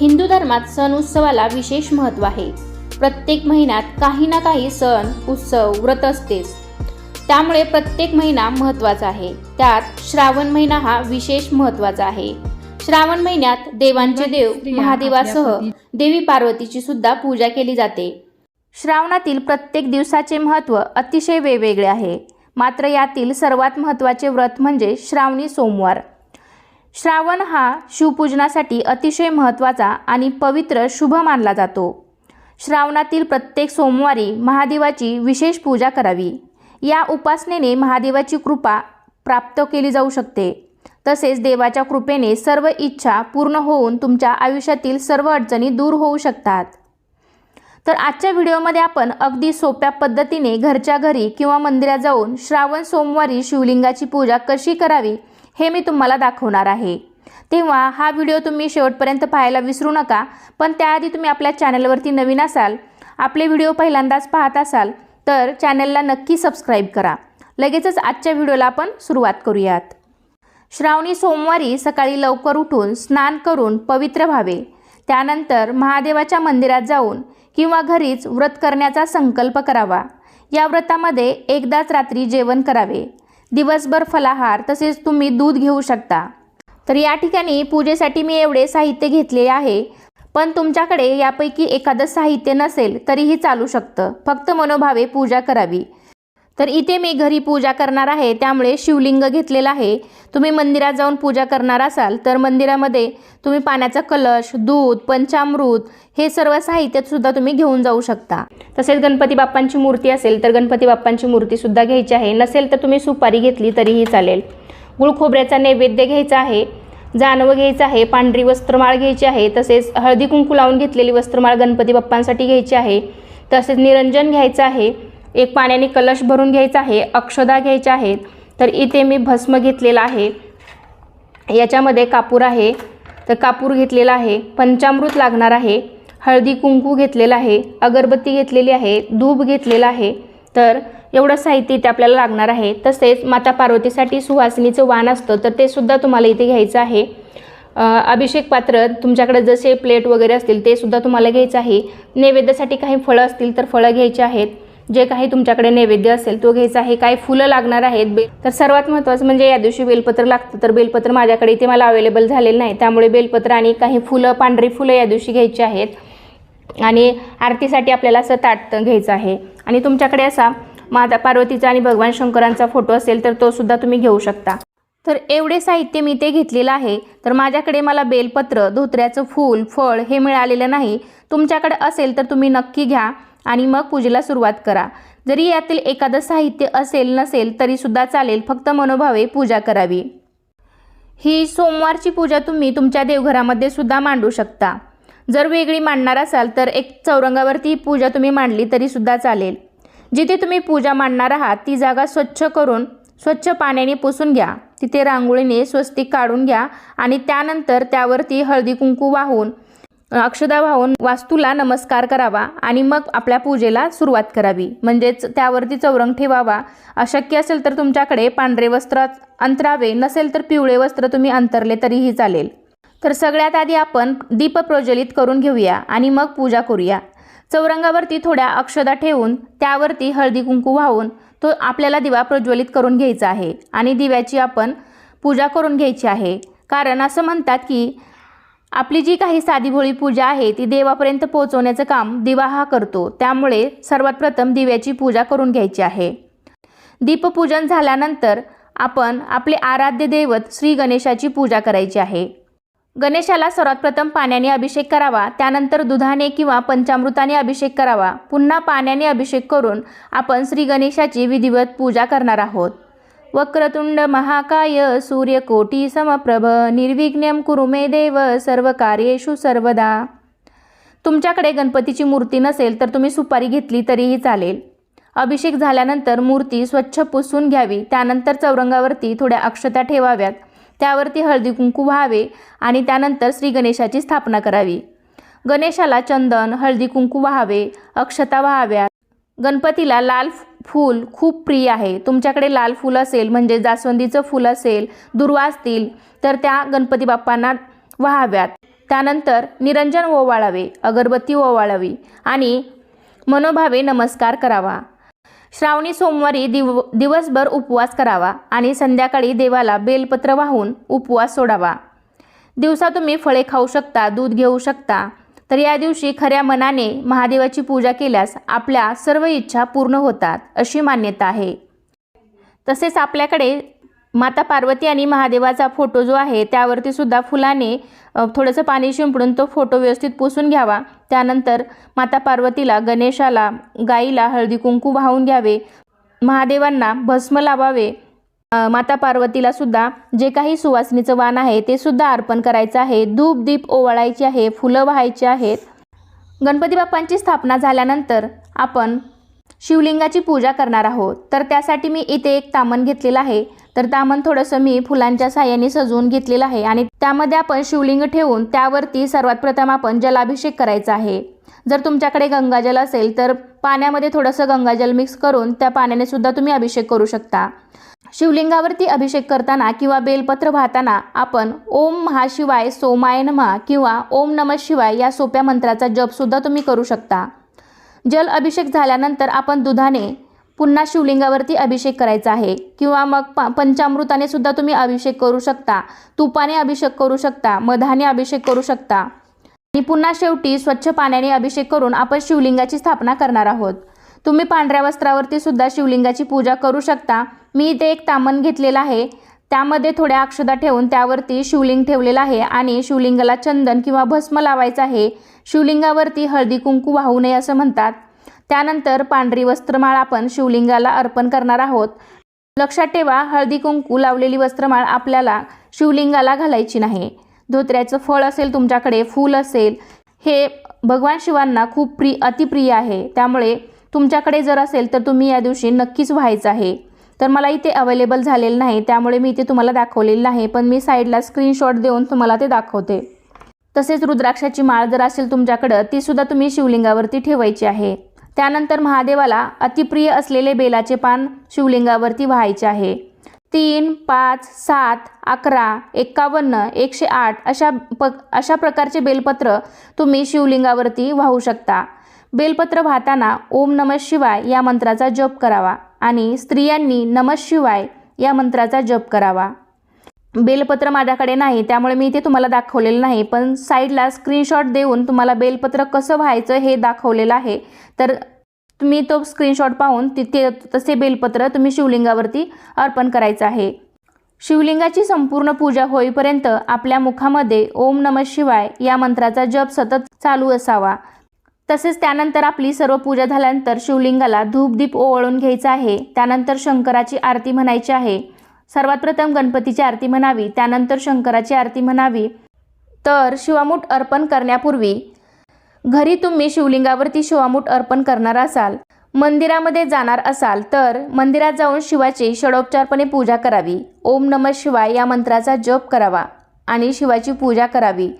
हिंदू धर्मात सण उत्सवाला विशेष महत्त्व आहे. प्रत्येक महिन्यात काही ना काही सण उत्सव व्रत असतेच. त्यामुळे प्रत्येक महिना महत्त्वाचा आहे. त्यात श्रावण महिना हा विशेष महत्त्वाचा आहे. श्रावण महिन्यात देवांचे देव महादेवासह देवी पार्वतीची सुद्धा पूजा केली जाते. श्रावणातील प्रत्येक दिवसाचे महत्त्व अतिशय वेगवेगळे आहे. मात्र यातील सर्वात महत्त्वाचे व्रत म्हणजे श्रावणी सोमवार. श्रावण हा शिवपूजनासाठी अतिशय महत्त्वाचा आणि पवित्र शुभ मानला जातो. श्रावणातील प्रत्येक सोमवारी महादेवाची विशेष पूजा करावी. या उपासनेने महादेवाची कृपा प्राप्त केली जाऊ शकते. तसेच देवाच्या कृपेने सर्व इच्छा पूर्ण होऊन तुमच्या आयुष्यातील सर्व अडचणी दूर होऊ शकतात. तर आजच्या व्हिडिओमध्ये आपण अगदी सोप्या पद्धतीने घरच्या घरी किंवा मंदिरात जाऊन श्रावण सोमवारी शिवलिंगाची पूजा कशी करावी हे मी तुम्हाला दाखवणार आहे. तेव्हा हा व्हिडिओ तुम्ही शेवटपर्यंत पाहायला विसरू नका पण त्याआधी तुम्ही आपल्या चॅनलवरती नवीन असाल आपले व्हिडिओ पहिल्यांदाच पाहत असाल तर चॅनलला नक्की सबस्क्राईब करा. लगेचच आजच्या व्हिडिओला आपण सुरुवात करूयात. श्रावणी सोमवारी सकाळी लवकर उठून स्नान करून पवित्र व्हावे. त्यानंतर महादेवाच्या मंदिरात जाऊन किंवा घरीच व्रत करण्याचा संकल्प करावा. या व्रतामध्ये एकदाच रात्री जेवण करावे. दिवसभर फलाहार तसेच तुम्ही दूध घेऊ शकता. तर या ठिकाणी पूजेसाठी मी एवढे साहित्य घेतले आहे. पण तुमच्याकडे यापैकी एखादं साहित्य नसेल तरीही चालू शकतं. फक्त मनोभावे पूजा करावी. तर इथे मी घरी पूजा करणार आहे त्यामुळे शिवलिंग घेतलेलं आहे. तुम्ही मंदिरात जाऊन पूजा करणार असाल तर मंदिरामध्ये तुम्ही पाण्याचा कलश दूध पंचामृत हे सर्व साहित्यातसुद्धा तुम्ही घेऊन जाऊ शकता. तसेच गणपती बाप्पांची मूर्ती असेल तर गणपती बाप्पांची मूर्तीसुद्धा घ्यायची आहे. नसेल तर तुम्ही सुपारी घेतली तरीही चालेल. गुळ खोबऱ्याचा नैवेद्य घ्यायचा आहे जानवं घ्यायचं आहे पांढरी वस्त्रमाळ घ्यायची आहे तसेच हळदी कुंकू लावून घेतलेली वस्त्रमाळ गणपती बाप्पांसाठी घ्यायची आहे. तसेच निरंजन घ्यायचं आहे. एक पाण्याने कलश भरून घ्यायचा आहे अक्षदा घ्यायच्या आहेत तर इथे मी भस्म घेतलेला आहे. याच्यामध्ये कापूर आहे तर कापूर घेतलेला आहे पंचामृत लागणार आहे हळदी कुंकू घेतलेलं आहे अगरबत्ती घेतलेली आहे धूप घेतलेला आहे तर एवढं साहित्य इथे आपल्याला लागणार आहे. तसेच माता पार्वतीसाठी सुहासिनीचं वाण असतं तर ते सुद्धा तुम्हाला इथे घ्यायचं आहे. अभिषेक पात्र तुमच्याकडे जसे प्लेट वगैरे असतील ते सुद्धा तुम्हाला घ्यायचं आहे. नैवेद्यासाठी काही फळं असतील तर फळं घ्यायची आहेत. जे काही तुमच्याकडे नैवेद्य असेल तो घ्यायचा आहे काय फुलं लागणार आहेत बेल तर सर्वात महत्त्वाचं म्हणजे या दिवशी बेलपत्र लागतं. तर बेलपत्र माझ्याकडे इथे मला अवेलेबल झालेलं नाही. त्यामुळे बेलपत्र आणि काही फुलं पांढरी फुलं या दिवशी घ्यायची आहेत. आणि आरतीसाठी आपल्याला असं ताट घ्यायचं आहे. आणि तुमच्याकडे असा माता पार्वतीचा आणि भगवान शंकरांचा फोटो असेल तर तो सुद्धा तुम्ही घेऊ शकता. तर एवढे साहित्य मी ते घेतलेलं आहे. तर माझ्याकडे मला बेलपत्र धोत्र्याचं फूल फळ हे मिळालेलं नाही. तुमच्याकडे असेल तर तुम्ही नक्की घ्या. आणि मग पूजेला सुरुवात करा. जरी यातील एखादं साहित्य असेल नसेल तरीसुद्धा चालेल फक्त मनोभावे पूजा करावी. ही सोमवारची पूजा तुम्ही तुमच्या देवघरामध्ये सुद्धा मांडू शकता. जर वेगळी मांडणार असाल तर एक चौरंगावरती ही पूजा तुम्ही मांडली तरीसुद्धा चालेल. जिथे तुम्ही पूजा मांडणार आहात ती जागा स्वच्छ करून स्वच्छ पाण्याने पुसून घ्या. तिथे रांगोळीने स्वस्तिक काढून घ्या आणि त्यानंतर त्यावरती हळदी कुंकू वाहून अक्षदा वाहून वास्तूला नमस्कार करावा आणि मग आपल्या पूजेला सुरुवात करावी. म्हणजेच त्यावरती चौरंग ठेवावा. अशक्य असेल तर तुमच्याकडे पांढरे वस्त्र अंतरावे नसेल तर पिवळे वस्त्र तुम्ही अंतरले तरीही चालेल. तर सगळ्यात आधी आपण दीप प्रज्वलित करून घेऊया आणि मग पूजा करूया. चौरंगावरती थोड्या अक्षदा ठेवून त्यावरती हळदी कुंकू वाहून तो आपल्याला दिवा प्रज्वलित करून घ्यायचा आहे आणि दिव्याची आपण पूजा करून घ्यायची आहे. कारण असं म्हणतात की आपली जी काही साधीभोळी पूजा आहे ती देवापर्यंत पोहोचवण्याचं काम दिवा हा करतो. त्यामुळे सर्वात प्रथम दिव्याची पूजा करून घ्यायची आहे. दीपपूजन झाल्यानंतर आपण आपले आराध्य दैवत श्री गणेशाची पूजा करायची आहे. गणेशाला सर्वात प्रथम पाण्याने अभिषेक करावा त्यानंतर दुधाने किंवा पंचामृताने अभिषेक करावा. पुन्हा पाण्याने अभिषेक करून आपण श्री गणेशाची विधिवत पूजा करणार आहोत. वक्रतुंड महाकाय सूर्यकोटी समप्रभ निर्विघ्नम कुरु मे देव सर्व कार्येषु सर्वदा. तुमच्याकडे गणपतीची मूर्ती नसेल तर तुम्ही सुपारी घेतली तरीही चालेल. अभिषेक झाल्यानंतर मूर्ती स्वच्छ पुसून घ्यावी. त्यानंतर चौरंगावरती थोड्या अक्षता ठेवाव्यात. त्यावरती हळदी कुंकू व्हावे आणि त्यानंतर श्री गणेशाची स्थापना करावी. गणेशाला चंदन हळदी कुंकू व्हावे अक्षता व्हाव्यात. गणपतीला लाल फूल खूप प्रिय आहे. तुमच्याकडे लाल फूल असेल म्हणजे जास्वंदीचं फूल असेल दुर्वा असतील तर त्या गणपती बाप्पांना व्हाव्यात. त्यानंतर निरंजन ओवाळावे अगरबत्ती ओवाळावी आणि मनोभावे नमस्कार करावा. श्रावणी सोमवारी दिव दिवसभर उपवास करावा आणि संध्याकाळी देवाला बेलपत्र वाहून उपवास सोडावा. दिवसा तुम्ही फळे खाऊ शकता दूध घेऊ शकता. तर या दिवशी खऱ्या मनाने महादेवाची पूजा केल्यास आपल्या सर्व इच्छा पूर्ण होतात अशी मान्यता आहे. तसेच आपल्याकडे माता पार्वती आणि महादेवाचा फोटो जो आहे त्यावरती सुद्धा फुलाने थोडंसं पाणी शिंपडून तो फोटो व्यवस्थित पुसून घ्यावा. त्यानंतर माता पार्वतीला गणेशाला गाईला हळदी कुंकू वाहून घ्यावे. महादेवांना भस्म लावावे. माता पार्वतीला सुद्धा जे काही सुवासनीचं वाण आहे ते सुद्धा अर्पण करायचं आहे. धूप दीप ओवाळायचे आहे फुलं व्हायची आहेत. गणपती बाप्पांची स्थापना झाल्यानंतर आपण शिवलिंगाची पूजा करणार आहोत. तर त्यासाठी मी इथे एक तामण घेतलेलं आहे. तर तामण थोडंसं मी फुलांच्या साह्याने सजवून घेतलेलं आहे आणि त्यामध्ये आपण शिवलिंग ठेवून त्यावरती सर्वात प्रथम आपण जलाभिषेक करायचा आहे. जर तुमच्याकडे गंगाजल असेल तर पाण्यामध्ये थोडंसं गंगाजल मिक्स करून त्या पाण्याने सुद्धा तुम्ही अभिषेक करू शकता. शिवलिंगावरती अभिषेक करताना किंवा बेलपत्र वाहताना आपण ओम महाशिवाय सोमाय नमः किंवा ओम नमः शिवाय या सोप्या मंत्राचा जपसुद्धा तुम्ही करू शकता. जल अभिषेक झाल्यानंतर आपण दुधाने पुन्हा शिवलिंगावरती अभिषेक करायचा आहे किंवा मग प पंचामृताने सुद्धा तुम्ही अभिषेक करू शकता तुपाने अभिषेक करू शकता मधाने अभिषेक करू शकता. आणि पुन्हा शेवटी स्वच्छ पाण्याने अभिषेक करून आपण शिवलिंगाची स्थापना करणार आहोत. तुम्ही पांढऱ्या वस्त्रावरती सुद्धा शिवलिंगाची पूजा करू शकता. मी इथे एक तामण घेतलेलं आहे. त्यामध्ये थोड्या अक्षदा ठेवून त्यावरती शिवलिंग ठेवलेलं आहे आणि शिवलिंगाला चंदन किंवा भस्म लावायचं आहे. शिवलिंगावरती हळदी कुंकू वाहू नये असं म्हणतात. त्यानंतर पांढरी वस्त्रमाळ आपण शिवलिंगाला अर्पण करणार आहोत. लक्षात ठेवा हळदी कुंकू लावलेली वस्त्रमाळ आपल्याला शिवलिंगाला घालायची नाही. धोत्र्याचं फळ असेल तुमच्याकडे फूल असेल. हे भगवान शिवांना खूप प्रिय अतिप्रिय आहे. त्यामुळे तुमच्याकडे जर असेल तर तुम्ही या दिवशी नक्कीच व्हायचं आहे. तर मला इथे अवेलेबल झालेलं नाही त्यामुळे मी इथे तुम्हाला दाखवलेलं नाही पण मी साईडला स्क्रीनशॉट देऊन तुम्हाला ते दाखवते. तसेच रुद्राक्षाची माळ जर असेल तुमच्याकडं तीसुद्धा तुम्ही शिवलिंगावरती ठेवायची आहे. त्यानंतर महादेवाला अतिप्रिय असलेले बेलाचे पान शिवलिंगावरती व्हायचे आहे. तीन पाच सात अकरा एक्कावन्न एकशे आठ अशा प अशा प्रकारचे बेलपत्र तुम्ही शिवलिंगावरती वाहू शकता. बेलपत्र वाहताना ओम नम शिवाय या मंत्राचा जप करावा आणि स्त्रियांनी नम शिवाय या मंत्राचा जप करावा. बेलपत्र माझ्याकडे नाही त्यामुळे मी ते तुम्हाला दाखवलेलं नाही पण साईडला स्क्रीनशॉट देऊन तुम्हाला बेलपत्र कसं व्हायचं हे दाखवलेलं आहे. तर तुम्ही तो स्क्रीनशॉट पाहून तिथे तसे बेलपत्र तुम्ही शिवलिंगावरती अर्पण करायचं आहे. शिवलिंगाची संपूर्ण पूजा होईपर्यंत आपल्या मुखामध्ये ओम नम शिवाय या मंत्राचा जप सतत चालू असावा. तसेच त्यानंतर आपली सर्व पूजा झाल्यानंतर शिवलिंगाला धूपदीप ओवाळून घ्यायचा आहे. त्यानंतर शंकराची आरती म्हणायची आहे. सर्वात प्रथम गणपतीची आरती म्हणावी त्यानंतर शंकराची आरती म्हणावी. तर शिवामूठ अर्पण करण्यापूर्वी घरी तुम्ही शिवलिंगावरती शिवामूठ अर्पण करणार असाल मंदिरामध्ये जाणार असाल तर मंदिरात जाऊन शिवाची षडोपचारपणे पूजा करावी. ओम नम शिवाय या मंत्राचा जप करावा आणि शिवाची पूजा करावी.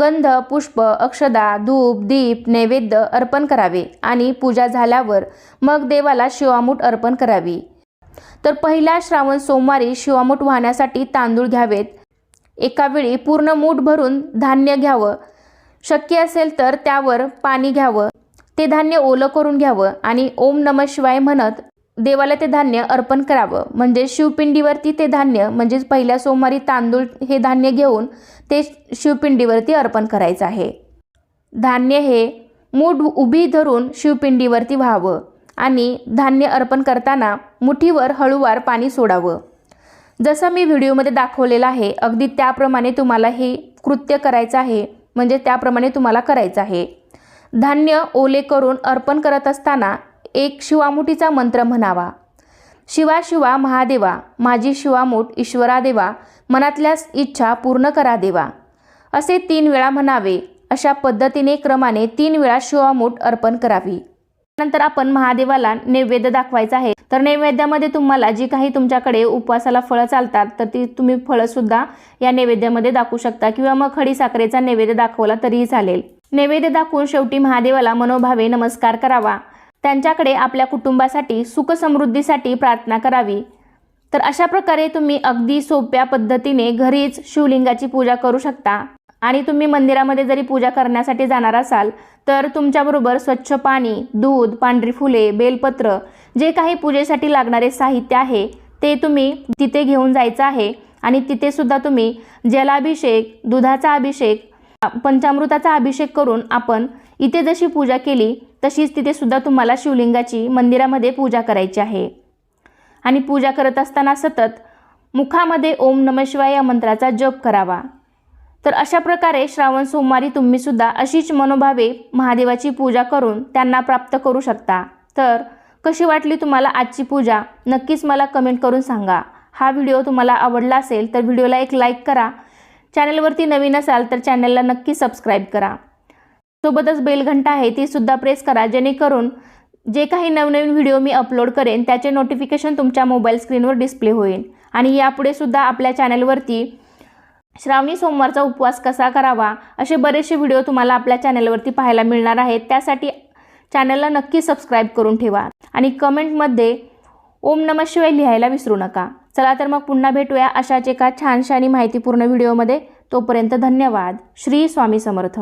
गंध पुष्प अक्षदा धूप दीप नैवेद्य अर्पण करावे आणि पूजा झाल्यावर मग देवाला शिवामूठ अर्पण करावी. तर पहिला श्रावण सोमवारी शिवामूठ वाहण्यासाठी तांदूळ घ्यावेत. एका वेळी पूर्ण मूठ भरून धान्य घ्यावं. शक्य असेल तर त्यावर पाणी घ्यावं. ते धान्य ओलं करून घ्यावं आणि ओम नम शिवाय म्हणत देवाला ते धान्य अर्पण करावं. म्हणजे शिवपिंडीवरती ते धान्य म्हणजेच पहिल्या सोमवारी तांदूळ हे धान्य घेऊन ते शिवपिंडीवरती अर्पण करायचं आहे. धान्य हे मूठ उभी धरून शिवपिंडीवरती व्हावं आणि धान्य अर्पण करताना मुठीवर हळूवार पाणी सोडावं. जसं मी व्हिडिओमध्ये दाखवलेलं आहे अगदी त्याप्रमाणे तुम्हाला हे कृत्य करायचं आहे म्हणजे त्याप्रमाणे तुम्हाला करायचं आहे. धान्य ओले करून अर्पण करत असताना एक शिवामुठीचा मंत्र म्हणावा. शिवा शिवा महादेवा माझी शिवामूठ ईश्वरा देवा मनातल्या इच्छा पूर्ण करा देवा. असे तीन वेळा म्हणावे. अशा पद्धतीने क्रमाने तीन वेळा शिवामूठ अर्पण करावी. नंतर आपण महादेवाला नैवेद्य दाखवायचा आहे. तर नैवेद्यामध्ये तुम्हाला जी काही तुमच्याकडे उपवासाला फळं चालतात तर ती तुम्ही फळंसुद्धा या नैवेद्यामध्ये दाखवू शकता. किंवा मग खडी साखरेचा नैवेद्य दाखवला तरीही चालेल. नैवेद्य दाखवून शेवटी महादेवाला मनोभावे नमस्कार करावा. त्यांच्याकडे आपल्या कुटुंबासाठी सुखसमृद्धीसाठी प्रार्थना करावी. तर अशा प्रकारे तुम्ही अगदी सोप्या पद्धतीने घरीच शिवलिंगाची पूजा करू शकता. आणि तुम्ही मंदिरामध्ये जरी पूजा करण्यासाठी जाणार असाल तर तुमच्याबरोबर स्वच्छ पाणी दूध पांढरी फुले बेलपत्र जे काही पूजेसाठी लागणारे साहित्य आहे ते तुम्ही तिथे घेऊन जायचं आहे. आणि तिथेसुद्धा तुम्ही जलाभिषेक दुधाचा अभिषेक पंचामृताचा अभिषेक करून आपण इथे जशी पूजा केली तशीच तिथे सुद्धा तुम्हाला शिवलिंगाची मंदिरामध्ये पूजा करायची आहे. आणि पूजा करत असताना सतत मुखामध्ये ओम नम शिवाय या मंत्राचा जप करावा. तर अशा प्रकारे श्रावण सोमवारी तुम्ही सुद्धा अशीच मनोभावे महादेवाची पूजा करून त्यांना प्राप्त करू शकता. तर कशी वाटली तुम्हाला आजची पूजा? नक्कीच मला कमेंट करून सांगा. हा व्हिडिओ तुम्हाला आवडला असेल तर व्हिडिओला एक लाईक करा. चॅनलवरती नवीन असाल तर चॅनलला नक्की सबस्क्राईब करा. सोबतच बेलघंटा आहे ती सुद्धा प्रेस करा. जेणेकरून जे काही नवनवीन व्हिडिओ मी अपलोड करेन त्याचे नोटिफिकेशन तुमच्या मोबाईल स्क्रीनवर डिस्प्ले होईल. आणि यापुढे सुद्धा आपल्या चॅनलवरती श्रावणी सोमवारचा उपवास कसा करावा असे बरेचसे व्हिडिओ तुम्हाला आपल्या चॅनलवरती पाहायला मिळणार आहेत. त्यासाठी चॅनलला नक्की सबस्क्राईब करून ठेवा. आणि कमेंटमध्ये ओम नम शिवाय लिहायला विसरू नका. चला तर मग पुन्हा भेटूया अशाच एका छानशा आणि माहितीपूर्ण व्हिडिओमध्ये तोपर्यंत धन्यवाद. श्री स्वामी समर्थ.